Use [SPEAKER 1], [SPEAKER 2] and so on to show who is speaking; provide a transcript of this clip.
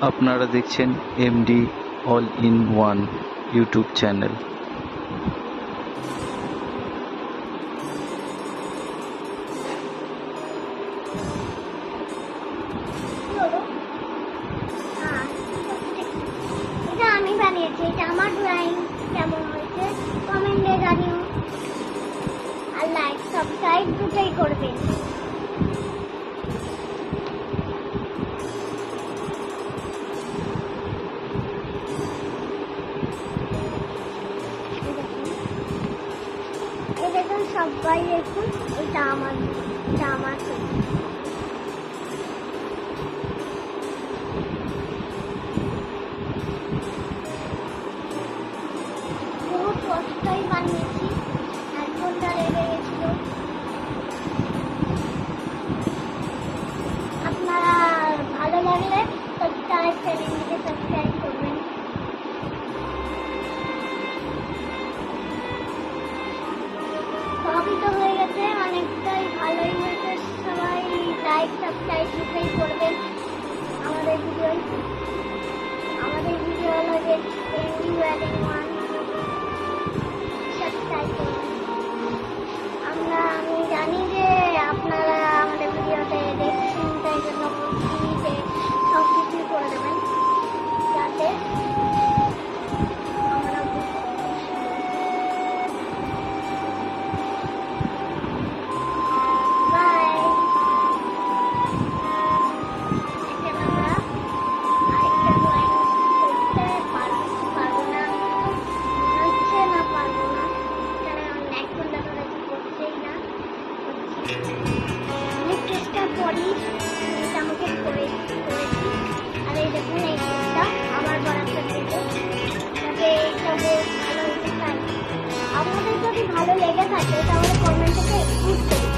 [SPEAKER 1] আপনারা দেখছেন MD all in one YouTube channel
[SPEAKER 2] আমি কেমন হয়েছে জানিও। আর লাইক সাবস্ক্রাইব দুটোই করবেন। সবাই দেখুন এটা আমার এটা আমার। বহুত কষ্টই বানিয়েছি অনেকটাই ভালোই হয়েছে সবাই লাইক সাবস্ক্রাইব দুটোই করবেন। আমাদের ভিডিও আমাদের ভিডিও হলো যে ওয়েডিং ওয়ান সাবস্ক্রাইব অনেক আমাকে করে করেছি আর এই দেখুন, এই কেকটা আমার বানাতে এটা ভালো যদি ভালো লেগে থাকে, তাহলে কমেন্ট গুড